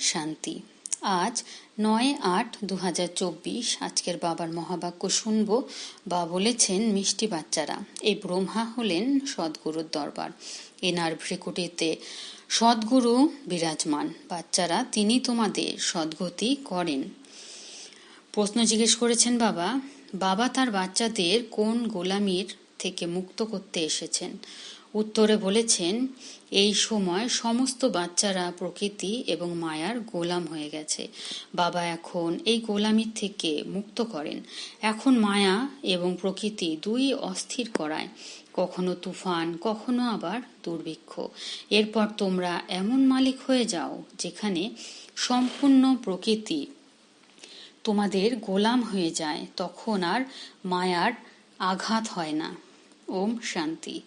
শান্তি। আজ নয় আট দু হাজার চব্বিশ, আজকের বাবার মহাবাক্য শুনব। বা বলেছেন, মিষ্টি বাচ্চারা, এই ব্রহ্মা হলেন সদ্গুরুর দরবার। এনার ভ্রেকুটিতে সদ্গুরু বিরাজমান। বাচ্চারা, তিনি তোমাদের সদ্গতি করেন। প্রশ্ন জিজ্ঞেস করেছেন বাবা বাবা তার বাচ্চাদের কোন গোলামির থেকে মুক্ত করতে এসেছেন? উত্তরে বলেছেন, এই সময় সমস্ত বাচ্চারা প্রকৃতি এবং মায়ার গোলাম হয়ে গেছে। বাবা এখন এই গোলামির থেকে মুক্ত করেন। এখন মায়া এবং প্রকৃতি দুই অস্থির করায়। কখনো তুফান, কখনো আবার দুর্ভিক্ষ। এরপর তোমরা এমন মালিক হয়ে যাও যেখানে সম্পূর্ণ প্রকৃতি তোমাদের গোলাম হয়ে যায়। তখন আর মায়ার আঘাত হয় না। ওম শান্তি।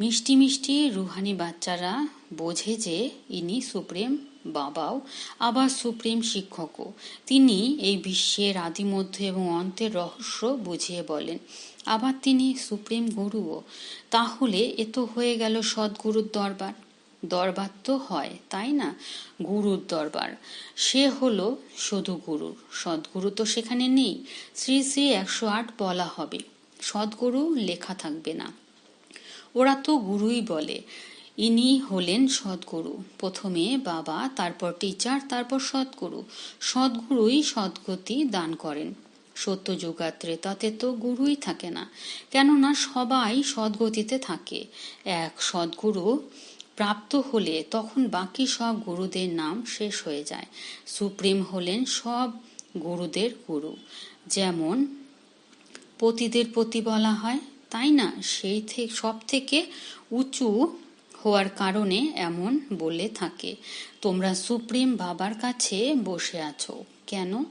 মিষ্টি মিষ্টি রুহানি বাচ্চারা বোঝে যে ইনি সুপ্রিম বাবাও, আবার সুপ্রিম শিক্ষকও। তিনি এই বিশ্বের আদি মধ্য এবং অন্তের রহস্য বুঝিয়ে বলেন, আবার তিনি সুপ্রিম গুরুও? তাহলে এ তো হয়ে গেল সদ্গুরুর দরবার। দরবার তো হয়, তাই না? গুরুর দরবার। সে হলো শুধু গুরুর সদ্গুরু তো সেখানে নেই। শ্রী শ্রী একশো আট বলা হবে। সদ্গুরু লেখা থাকবে না। ওরা তো গুরুই বলে, ইনি হলেন সদ্গুরু। প্রথমে বাবা, তারপর টিচার তারপর সদ্গুরু। সদ্গুরুই সদ্গতি দান করেন। সত্য যুগাত্রে তাতে তো গুরুই থাকে না, কেননা সবাই সদ্গতিতে থাকে। এক সদ্গুরু প্রাপ্ত হলে তখন বাকি সব গুরুদের নাম শেষ হয়ে যায়। সুপ্রিম হলেন সব গুরুদের গুরু। যেমন পতিদের পতি বলা হয়, তাই না? সেই থেকে সব থেকে উঁচু হওয়ার কারণে এমন বলে থাকে। তোমরা সুপ্রিম বাবার কাছে বসে আছো। কেন?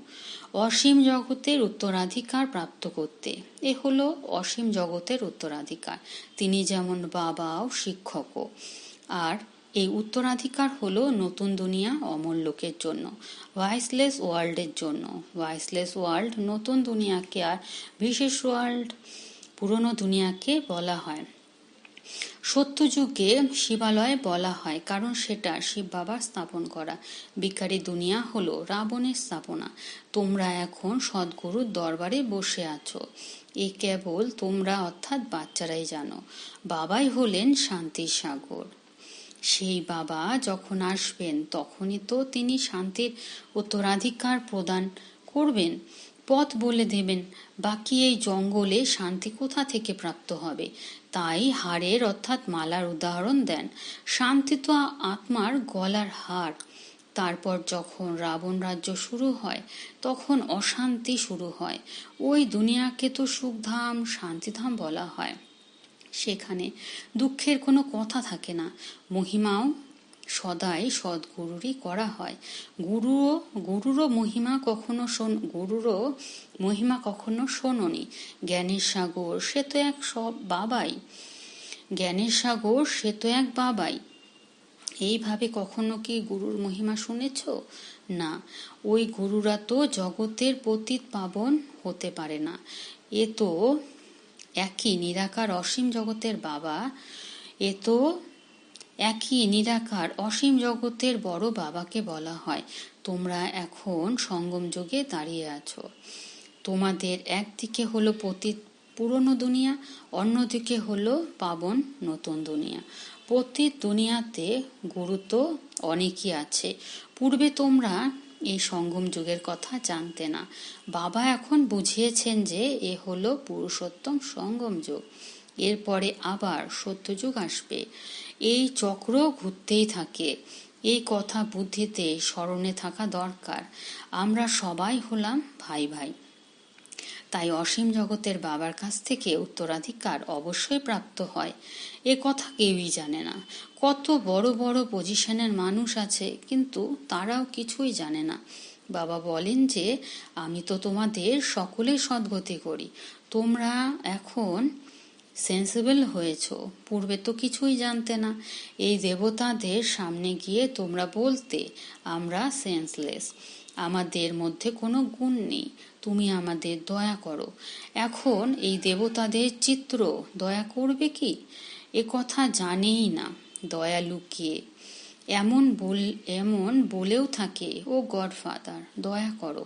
অসীম জগতের উত্তরাধিকার প্রাপ্ত করতে। এ হলো অসীম জগতের উত্তরাধিকার। তিনি যেমন বাবাও শিক্ষকও। আর এই উত্তরাধিকার হলো নতুন দুনিয়া অমর লোকের জন্য ভয়েসলেস ওয়ার্ল্ডের জন্য। ভয়েসলেস ওয়ার্ল্ড নতুন দুনিয়াকে আর বিশেষ ওয়ার্ল্ড পুরনো দুনিয়াকে বলা হয়। সত্যযুগে শিবালয় বলা হয়, কারণ সেটা শিব বাবার স্থাপন করা। বিকারী দুনিয়া হলো রাবণের স্থাপনা। তোমরা এখন সদ্গুরুর দরবারে বসে আছো। এ কেবল তোমরা অর্থাৎ বাচ্চারাই জানো। বাবাই হলেন শান্তির সাগর। সেই বাবা যখন আসবেন, তখনই তো তিনি শান্তির উত্তরাধিকার প্রদান করবেন। পথ বলে দেবেন, বাকি এই জঙ্গলে শান্তি কোথা থেকে প্রাপ্ত হবে? তাই হাড়ের অর্থাৎ মালার উদাহরণ দেন। শান্তি তো আত্মার গলার হার। তারপর যখন রাবণ রাজ্য শুরু হয়, তখন অশান্তি শুরু হয়। ওই দুনিয়াকে তো সুখধাম, শান্তিধাম বলা হয়। সেখানে। দুঃখের কোনো কথা থাকে না। মহিমাও সদাই সদ্গুরুরই করা হয়। গুরুও, গুরুরও মহিমা কখনো শোন, গুরুরও মহিমা কখনো শোনি জ্ঞানের সাগর সে তো এক সব বাবাই। জ্ঞানের সাগর সে তো এক বাবাই। এইভাবে কখনো কি গুরুর মহিমা শুনেছ? না। ওই গুরুরা তো জগতের পতীত পাবন হতে পারে না। এ তো একই নিরাকার অসীম জগতের বাবা, এ তো একই নিরাকার অসীম জগতের বড় বাবাকে বলা হয়। তোমরা এখন সঙ্গম যুগে দাঁড়িয়ে আছো। তোমাদের একদিকে হলো পতীত পুরনো দুনিয়া, অন্যদিকে হলো পাবন নতুন দুনিয়া। পতীত দুনিয়াতে গুরুত্ব অনেকই আছে। পূর্বে তোমরা এই সঙ্গম যুগের কথা জানতে না। বাবা এখন বুঝিয়েছেন যে এ হলো পুরুষোত্তম সঙ্গম যুগ। এরপরে আবার সত্যযুগ আসবে। এই চক্র ঘুরতেই থাকে। এই কথা বুদ্ধিতে স্মরণে থাকা দরকার। আমরা সবাই হলাম ভাই ভাই। তাই অসীম জগতের বাবার কাছ থেকে উত্তরাধিকার অবশ্যই প্রাপ্ত হয়। এ কথা কেউই জানে না। কত বড় বড় পজিশনের মানুষ আছে, কিন্তু তারাও কিছুই জানে না। বাবা বলেন যে, আমি তো তোমাদের সকলের সদ্গতি করি। তোমরা এখন সেন্সিবল হয়েছ। পূর্বে তো কিছুই জানতে না। এই দেবতাদের সামনে গিয়ে তোমরা বলতে, আমরা সেন্সলেস আমাদের মধ্যে কোনো গুণ নেই। তুমি আমাদের দয়া করো। এখন এই দেবতাদের চিত্র দয়া করবে কি? এ কথা জানেই না, দয়া লুকিয়ে। এমন বল, এমন বলেও থাকে, ও গডফাদার, দয়া করো।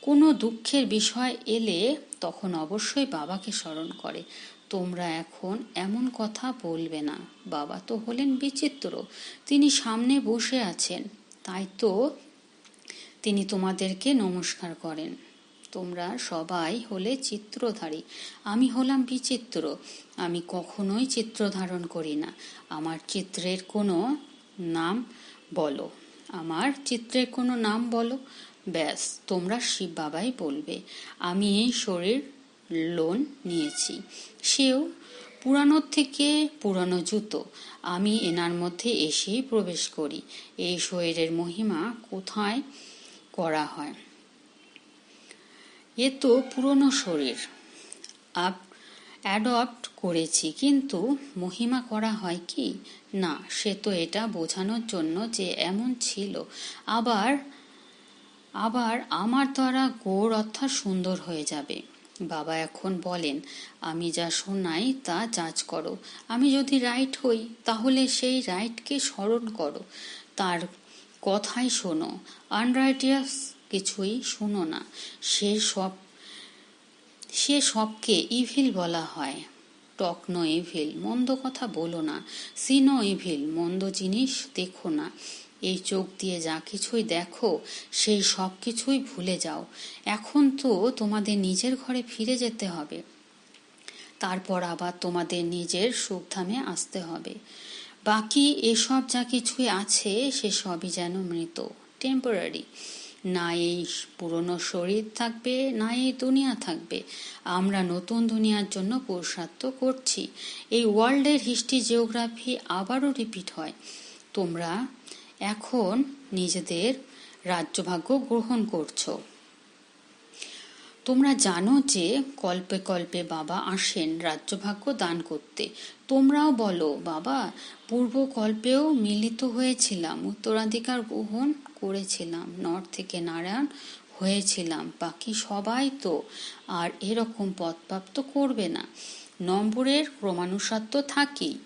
কোনো দুঃখের বিষয় এলে তখন অবশ্যই বাবাকে স্মরণ করে। তোমরা এখন এমন কথা বলবে না। বাবা তো হলেন বিচিত্র, তিনি সামনে বসে আছেন, তাই তো তিনি তোমাদেরকে নমস্কার করেন। তোমরা সবাই হলে চিত্রধারী। আমি হলাম বিচিত্র। আমি কখনোই চিত্র ধারণ করি না। আমার চিত্রের কোনো নাম বলো। আমার চিত্রের কোনো নাম বলো। ব্যাস, তোমরা শিব বাবাই বলবে। আমি এই শরীর লোন নিয়েছি। সেও পুরানোর থেকে পুরানো জুতো। আমি এনার মধ্যে এসেই প্রবেশ করি। এই শরীরের মহিমা কোথায় করা হয়? এ তো পুরনো শরীর। আপ অ্যাডপ্ট করেছি, কিন্তু মহিমা করা হয় কি? না, সে তো এটা বোঝানোর জন্য যে এমন ছিল। আবার আবার আমার দ্বারা গৌর অর্থাৎ সুন্দর হয়ে যাবে। বাবা এখন বলেন, আমি যা শোনাই তা যাচ করো। আমি যদি রাইট হই, তাহলে সেই রাইটকে স্মরণ করো। তার কথাই শোনো। আনরাইটিয়াস কিছুই শোনো না। সে সব, সে সবকে ইভিল বলা হয়। টক নো ইভিল, মন্দ কথা বলো না। সিনো ইভিল, মন্দ জিনিস দেখো না। এই চোখ দিয়ে যা কিছুই দেখো, সেই সব কিছুই ভুলে যাও। এখন তো তোমাদের নিজের ঘরে ফিরে যেতে হবে। তারপর আবার তোমাদের নিজের সুখধামে আসতে হবে। বাকি এসব যা কিছুই আছে, সেসবই যেন মৃত টেম্পোরারি না এই পুরনো শরীর থাকবে, না এই দুনিয়া থাকবে। আমরা নতুন দুনিয়ার জন্য পুরুষার্থ করছি। এই ওয়ার্ল্ডের হিস্ট্রি জিওগ্রাফি আবারও রিপিট হয়। তোমরা এখন নিজেদের রাজ্যভাগ্য গ্রহণ করছ। তোমরা জানো যে কল্পে কল্পে বাবা আসেন রাজ্যভাগ্য দান করতে। তোমরাও বলো, বাবা পূর্ব কল্পেও মিলিত হয়েছিলাম, উত্তরাধিকার গ্রহণ করেছিলাম, নর থেকে নারায়ণ হয়েছিলাম, বাকি সবাই তো আর এরকম পদপ্রাপ্ত করবে না। নম্বরের ক্রমানুসার তো থাকেই।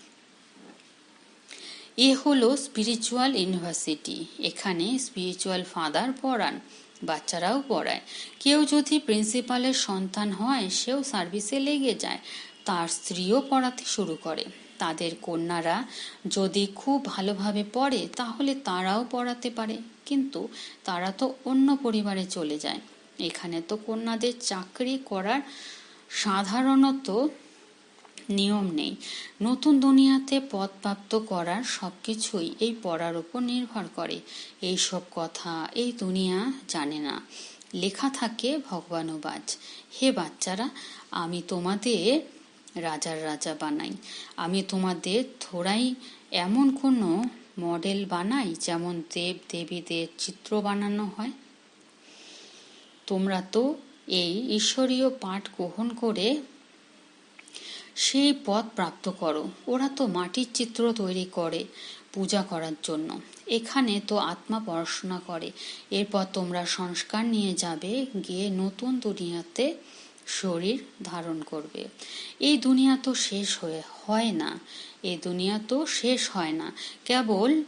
এ হলো স্পিরিচুয়াল ইউনিভার্সিটি এখানে স্পিরিচুয়াল ফাদার পড়ান। বাচ্চারাও পড়ায়। কেউ যদি প্রিন্সিপালের সন্তান হয়, সেও সার্ভিসে লেগে যায়। তার স্ত্রীও পড়াতে শুরু করে। তাদের কন্যারা যদি খুব ভালোভাবে পড়ে, তাহলে তারাও পড়াতে পারে। কিন্তু তারা তো অন্য পরিবারে চলে যায়। এখানে তো কন্যাদের চাকরি করার সাধারণত নিয়ম নেই। নতুন দুনিয়াতে পদপ্রাপ্ত করার সব কিছুই এই পড়ার উপর নির্ভর করে। এই সব কথা এই দুনিয়া জানে না। লেখা থাকে ভগবানুবাজ হে বাচ্চারা, আমি তোমাদের রাজার রাজা বানাই। আমি তোমাদের থোড়াই এমন কোনো মডেল বানাই যেমন দেব দেবীদের চিত্র বানানো হয়। তোমরা তো এই ঈশ্বরীয় পাঠ গ্রহণ করে সেই পথ প্রাপ্ত করো। ওরা তো মাটির চিত্র তৈরি করে পূজা করার জন্য। এখানে তো আত্মা পড়াশোনা করে। এরপর তোমরা সংস্কার নিয়ে যাবে, গিয়ে নতুন দুনিয়াতে শরীর ধারণ করবে। এই দুনিয়া তো শেষ হয়ে, হয় না। এই দুনিয়া তো শেষ হয় না। কেবল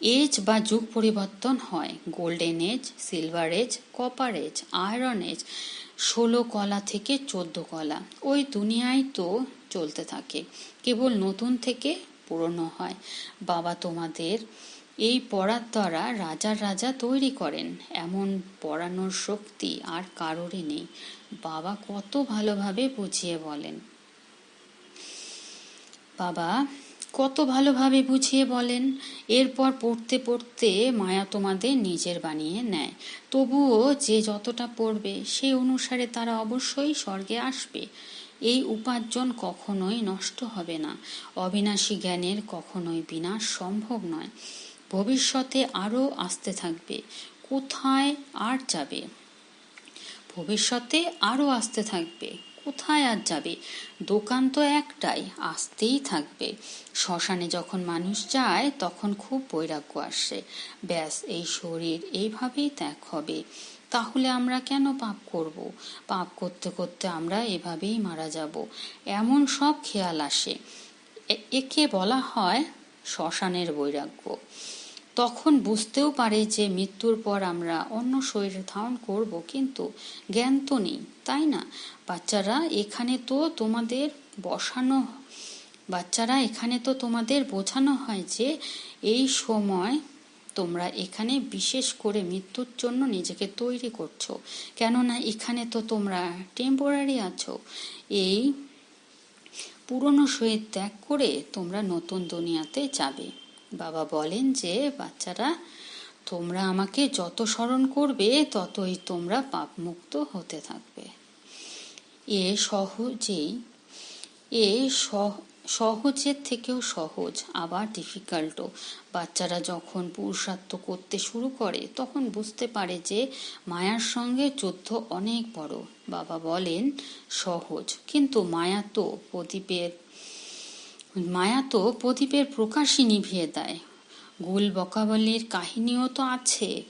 এজ বা যুগ পরিবর্তন হয়। Golden age, silver age, copper age, iron age, ষোলো কলা থেকে চোদ্দ কলা। ওই দুনিয়ায় তো চলতে থাকে। কেবল নতুন থেকে পুরনো হয়। বাবা তোমাদের এই পড়ার দ্বারা রাজার রাজা তৈরি করেন। এমন পড়ানোর শক্তি আর কারোরই নেই। বাবা কত ভালোভাবে বুঝিয়ে বলেন। বাবা কত ভালোভাবে বুঝিয়ে বলেন। এরপর পড়তে পড়তে মায়া তোমাদের নিজের বানিয়ে নেয়। তবুও যে যতটা পড়বে সেই অনুসারে তারা অবশ্যই স্বর্গে আসবে। এই উপার্জন কখনোই নষ্ট হবে না। অবিনাশী জ্ঞানের কখনোই বিনাশ সম্ভব নয়। ভবিষ্যতে আরও আসতে থাকবে। কোথায় আর যাবে? ভবিষ্যতে আরও আসতে থাকবে। কোথায় আর যাবে? দোকান তো একটাই, আসতেই থাকবে। শ্মশানে যখন মানুষ যায়, তখন খুব বৈরাগ্য আসে। ব্যাস, এই শরীর এইভাবেই ত্যাগ হবে। তাহলে আমরা কেন পাপ করব? পাপ করতে করতে আমরা এভাবেই মারা যাব। এমন সব খেয়াল আসে। একে বলা হয় শ্মশানের বৈরাগ্য। তখন বুঝতেও পারে যে মৃত্যুর পর আমরা অন্য শরীর ধারণ করব, কিন্তু জ্ঞান তো নেই, তাই না? বাচ্চারা, এখানে তো তোমাদের বসানো বাচ্চারা, এখানে তো তোমাদের বোঝানো হয় যে এই সময় তোমরা এখানে বিশেষ করে মৃত্যুর জন্য নিজেকে তৈরি করছ। কেননা এখানে তো তোমরা টেম্পোরারি আছো। এই পুরনো শরীর ত্যাগ করে তোমরা নতুন দুনিয়াতে যাবে। বাবা বলেন যে, বাচ্চারা, তোমরা আমাকে যত স্মরণ করবে, ততই তোমরা পাপমুক্ত হতে থাকবে। এ সহজেই, এ সহজের থেকেও সহজ, আবার ডিফিকাল্টও বাচ্চারা যখন পুরুষার্থ করতে শুরু করে, তখন বুঝতে পারে যে মায়ার সঙ্গে যুদ্ধ অনেক বড়। বাবা বলেন, সহজ। কিন্তু মায়া তো প্রদীপের, মায়া তো প্রদীপের প্রকাশই নিভিয়ে দেয়। গুল বকাবলির কাহিনীও তো আছে,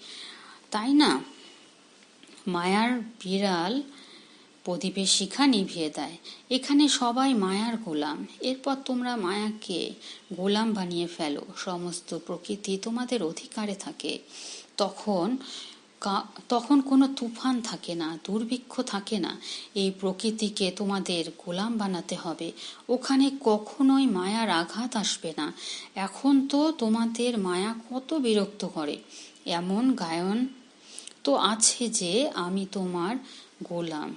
তাই না? মায়ার বিড়াল প্রদীপের শিখা নিভিয়ে দেয়। এখানে সবাই মায়ার গোলাম। এরপর তোমরা মায়াকে গোলাম বানিয়ে ফেলো। সমস্ত প্রকৃতি তোমাদের অধিকারে থাকে। তখন তখন কোনো তুফান থাকে না, দুর্ভিক্ষ থাকে না। এই প্রকৃতিকে তোমাদের গোলাম বানাতে হবে। ওখানে কখনোই মায়ার আঘাত আসবে না। এখন তো তোমাদের মায়া কত বিরক্ত করে। এমন গায়ন তো আছে যে, আমি তোমার গোলাম।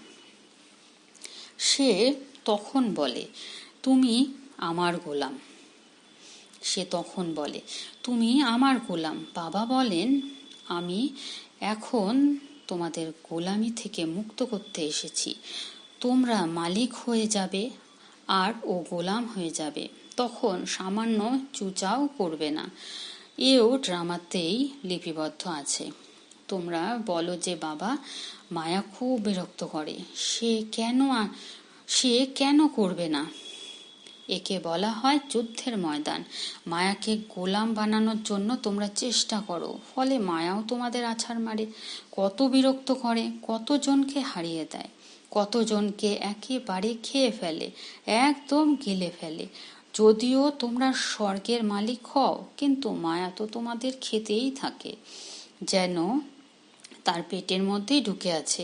সে তখন বলে, তুমি আমার গোলাম। সে তখন বলে, তুমি আমার গোলাম। বাবা বলেন, আমি এখন তোমাদের গোলামি থেকে মুক্ত করতে এসেছি। তোমরা মালিক হয়ে যাবে আর ও গোলাম হয়ে যাবে। তখন সামান্য চুচাও করবে না। এও ড্রামাতেই লিপিবদ্ধ আছে। তোমরা বলো যে, বাবা মায়া খুব বিরক্ত করে। সে কেন সে কেন করবে না? একে বলা হয় যুদ্ধের ময়দান। মায়াকে গোলাম বানানোর জন্য তোমরা চেষ্টা করো। ফলে মায়াও তোমাদের আছাড় মারে। কত বিরক্ত করে, কতজনকে হারিয়ে দেয়। কতজনকে একেবারে খেয়ে ফেলে, একদম গিলে ফেলে। যদিও তোমরা স্বর্গের মালিক হও, কিন্তু মায়া তো তোমাদের খেতেই থাকে। যেন তার পেটের মধ্যেই ঢুকে আছে।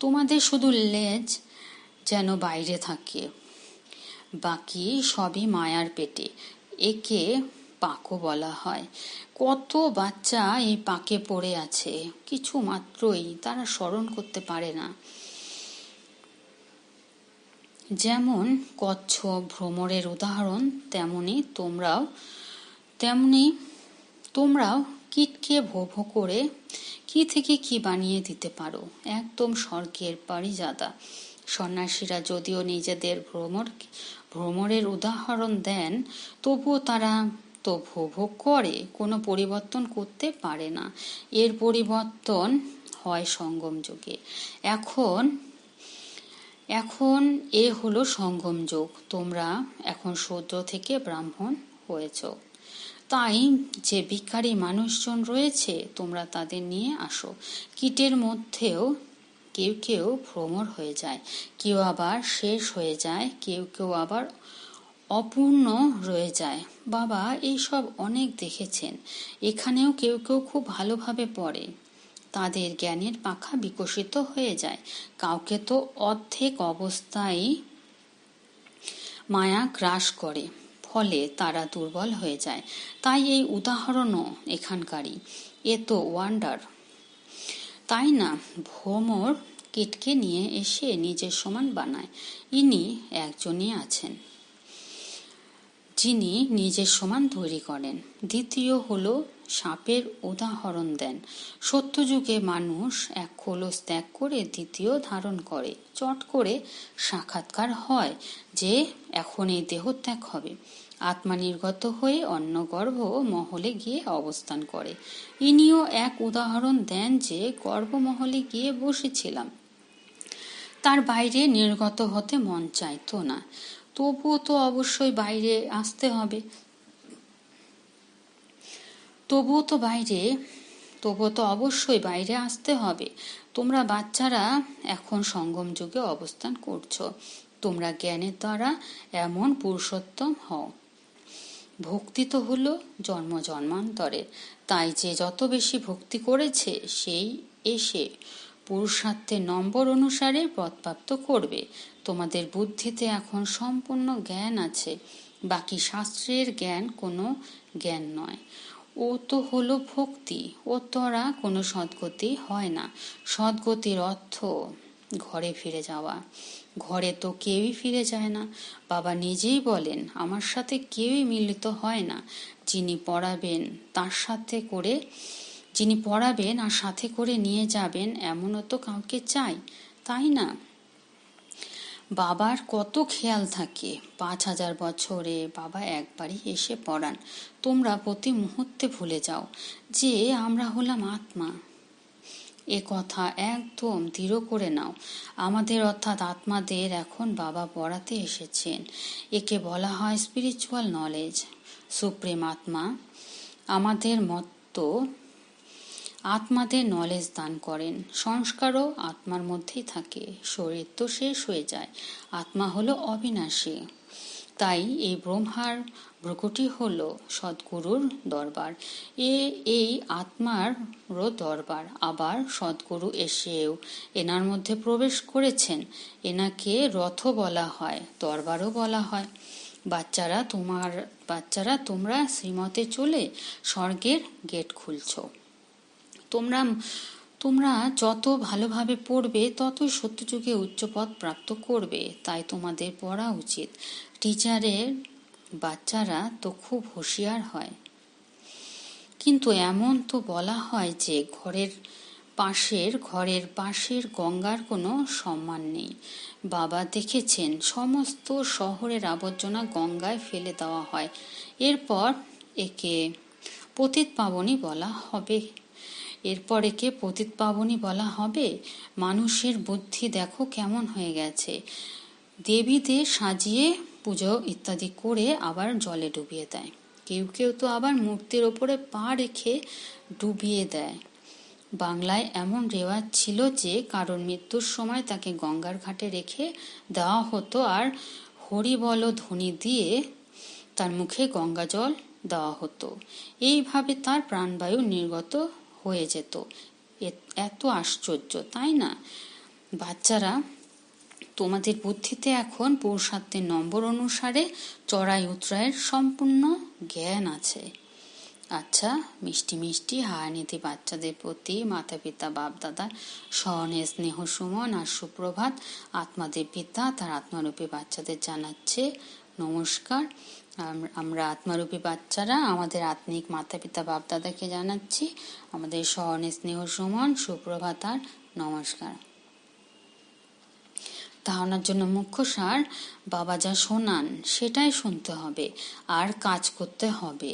তোমাদের শুধু লেজ যেন বাইরে থাকে। বাকি সবই মায়ার পেটে। একে পাকও বলা হয়। কত বাচ্চা এই পাকে পড়ে আছে। কিছু মাত্রই তারা স্মরণ করতে পারে না। যেমন কচ্ছপ ভ্রমরের উদাহরণ, তেমনি তোমরাও তেমনি তোমরাও কিটকে ভো ভো করে কি থেকে কি বানিয়ে দিতে পারো? একদম স্বর্গের পারিজাদা। সন্ন্যাসীরা যদিও নিজেদের ভ্রমর, ভ্রমরের উদাহরণ দেন, তবুও তারা তো ভোগ করে, কোনো পরিবর্তন করতে পারে না। এর পরিবর্তন হয় সঙ্গম যুগে। এখন এখন এ হলো সঙ্গম যুগ। তোমরা এখন শূদ্র থেকে ব্রাহ্মণ হয়েছ। তাই যে ভিক্ষারী মানুষজন রয়েছে, তোমরা তাদের নিয়ে আসো। কীটের মধ্যেও কেউ কেউ ভ্রমর হয়ে যায়, কেউ আবার শেষ হয়ে যায়, কেউ কেউ আবার অপূর্ণ রয়ে যায়। বাবা, এইসব অনেক দেখেছেন। এখানেও কেউ কেউ খুব ভালোভাবে পড়ে। তাদের জ্ঞানের পাখা বিকশিত হয়ে যায়। কাউকে তো অর্ধেক অবস্থায় মায়া গ্রাস করে। ফলে তারা দুর্বল হয়ে যায়। তাই এই উদাহরণও এখানকারই। এ তো ওয়ান্ডার। তাই না? ভ্রমর কিটকে নিয়ে এসে নিজের সমান বানায়। ইনি একজনই আছেন। যিনি নিজের সমান তৈরি করেন। দ্বিতীয় হলো সাপের উদাহরণ দেন। সত্যযুগে মানুষ এক খোলস ত্যাগ করে দ্বিতীয় ধারণ করে। চট করে সাক্ষাৎকার হয় যে এখন এই দেহ ত্যাগ হবে। আত্মা নির্গত হয়ে অন্য গর্ভ মহলে গিয়ে অবস্থান করে। ইনিও এক উদাহরণ দেন যে গর্ভমহলে গিয়ে বসেছিলাম। তার বাইরে নির্গত হতে মন চাইতো না। তবুও তো অবশ্যই বাইরে আসতে হবে। তবুও তো বাইরে, তবুও তো অবশ্যই বাইরে আসতে হবে। তোমরা বাচ্চারা এখন সঙ্গম যুগে অবস্থান করছ। তোমরা জ্ঞানের দ্বারা এমন পুরুষোত্তম হও। ভক্তি তো হলো জন্ম জন্মান্তরে। তাই যে যত বেশি ভক্তি করেছে, সেই এসে পুরুষার্থের নম্বর অনুসারে পদপ্রাপ্ত করবে। তোমাদের বুদ্ধিতে এখন সম্পূর্ণ জ্ঞান আছে, বাকি শাস্ত্রের জ্ঞান কোনো জ্ঞান নয়। ও তো হলো ভক্তি, ও তরা কোনো সদ্গতি হয় না। সদ্গতির অর্থ ঘরে ফিরে যাওয়া। ঘরে তো কেউই ফিরে যায় না। বাবা নিজেই বলেন, আমার সাথে কেউই মিলিত হয় না। যিনি পড়াবেন তার সাথে করে যিনি পড়াবেন আর সাথে করে নিয়ে যাবেন, এমনও তো কাউকে চাই, তাই না? বাবার কত খেয়াল থাকে, পাঁচ হাজার বছরে বাবা একবারই এসে পড়ান। তোমরা প্রতি মুহূর্তে ভুলে যাও যে আমরা হলাম আত্মা। এ কথা একদম দৃঢ় করে নাও। আমাদের অর্থাৎ আত্মাদের এখন বাবা পড়াতে এসেছেন। একে বলা হয় স্পিরিচুয়াল নলেজ সুপ্রিম আত্মা, আমাদের মতো আত্মাদের নলেজ দান করেন। সংস্কারও আত্মার মধ্যেই থাকে। শরীর তো শেষ হয়ে যায়। আত্মা হলো অবিনাশী। তাই এই ব্রহ্মার ভ্রুকুটি হল সদ্গুরুর দরবার। এ, এই আত্মারও দরবার। আবার সদ্গুরু এসেও এনার মধ্যে প্রবেশ করেছেন। এনাকে রথ বলা হয়, দরবারও বলা হয়। বাচ্চারা তোমার, বাচ্চারা তোমরা শ্রীমতে চলে স্বর্গের গেট খুলছো। তোমরা তোমরা যত ভালোভাবে পড়বে, ততই সত্যযুগে উচ্চপদ প্রাপ্ত করবে। তাই তোমাদের পড়া উচিত। টিচারের বাচ্চারা তো খুব হুঁশিয়ার হয়। কিন্তু এমন তো বলা হয় যে, ঘরের পাশের ঘরের পাশের গঙ্গার কোনো সম্মান নেই। বাবা দেখেছেন, সমস্ত শহরের আবর্জনা গঙ্গায় ফেলে দেওয়া হয়। এরপর একে পতিত পাবনী বলা হবে। এরপর একে পতিত পাবনী বলা হবে? মানুষের বুদ্ধি দেখো কেমন হয়ে গেছে। দেবীদের সাজিয়ে পুজো ইত্যাদি করে আবার জলে ডুবিয়ে দেয়। কেউ কেউ তো আবার মূর্তির ওপরে পা রেখে ডুবিয়ে দেয়। বাংলায় এমন রেওয়াজ ছিল যে কারোর মৃত্যুর সময় তাকে গঙ্গার ঘাটে রেখে দেওয়া হতো আর হরিবল ধ্বনি দিয়ে তার মুখে গঙ্গা জল দেওয়া হতো। এইভাবে তার প্রাণবায়ু নির্গত হয়ে যেত। এত আশ্চর্য, তাই না? বাচ্চারা, তোমাদের বুদ্ধিতে এখন পুরুষার্থের নম্বর অনুসারে চড়াই উতরায়ের সম্পূর্ণ জ্ঞান আছে। আচ্ছা মিষ্টি মিষ্টি হায়ানিতি বাচ্চাদের প্রতি মাতা পিতা বাপ দাদার স্মরণে স্নেহ সুমন আর সুপ্রভাত আত্মাদের পিতা তার আত্মারূপী বাচ্চাদের জানাচ্ছে নমস্কার। আমরা আত্মারূপী বাচ্চারা, আমাদের আত্মিক মাতা পিতা বাপ দাদাকে জানাচ্ছি, আমাদের স্মরণে স্নেহ সুমন, সুপ্রভাত আর নমস্কার। ধারণার জন্য মুখ্য সার, বাবা যা শোনান সেটাই শুনতে হবে, আর কাজ করতে হবে।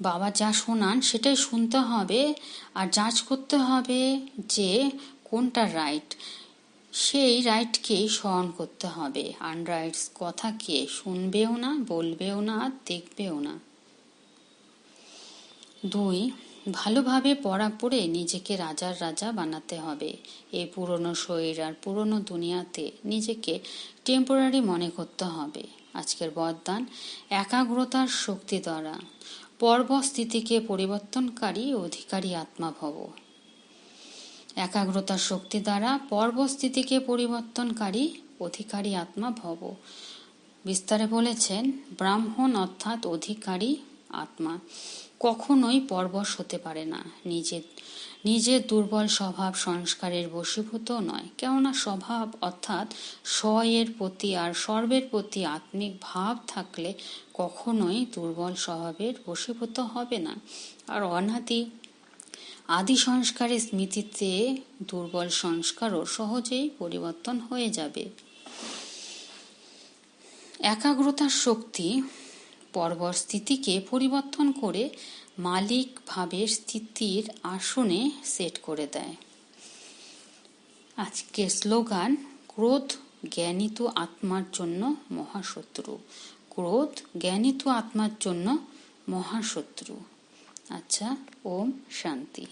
বাবা যা শোনান সেটাই শুনতে হবে, আর যাচ করতে হবে যে কোনটা রাইট সেই রাইটকেই স্মরণ করতে হবে। আনরাইটস কথাকে শুনবেও না, বলবেও না, আর দেখবেও না। দুই, ভালোভাবে পড়া পড়ে নিজেকে রাজার রাজা বানাতে হবে। এই পুরনো শরীর আর পুরনো দুনিয়াতে নিজেকে টেম্পোরারি মনে করতে হবে। আজকের বরদান একাগ্রতার শক্তি দ্বারা। পর্বস্থিতিকে পরিবর্তনকারী অধিকারী আত্মা ভব। একাগ্রতার শক্তি দ্বারা পর্বস্থিতিকে পরিবর্তনকারী অধিকারী আত্মা ভব। বিস্তারে বলেছেন, ব্রাহ্মণ অর্থাৎ অধিকারী আত্মা। কখনোই পরবশ হতে পারে না। নিজের নিজের দুর্বল স্বভাব সংস্কারের বশীভূত নয়। কেননা স্বভাব অর্থাৎ স্বয়ের প্রতি আর সর্বের প্রতি আত্মিক ভাব থাকলে কখনোই দুর্বল স্বভাবের বশীভূত হবে না। আর অনাদি আদি সংস্কারের স্মৃতিতে দুর্বল সংস্কারও সহজেই পরিবর্তন হয়ে যাবে। একাগ্রতার শক্তি পর্বর স্থিতিকে পরিবর্তন করে মালিক ভাবের স্থিতির আসনে সেট করে দেয়। আজকের স্লোগান, ক্রোধ জ্ঞানিত আত্মার জন্য মহাশত্রু। ক্রোধ জ্ঞানিত আত্মার জন্য মহাশত্রু। আচ্ছা ওম শান্তি।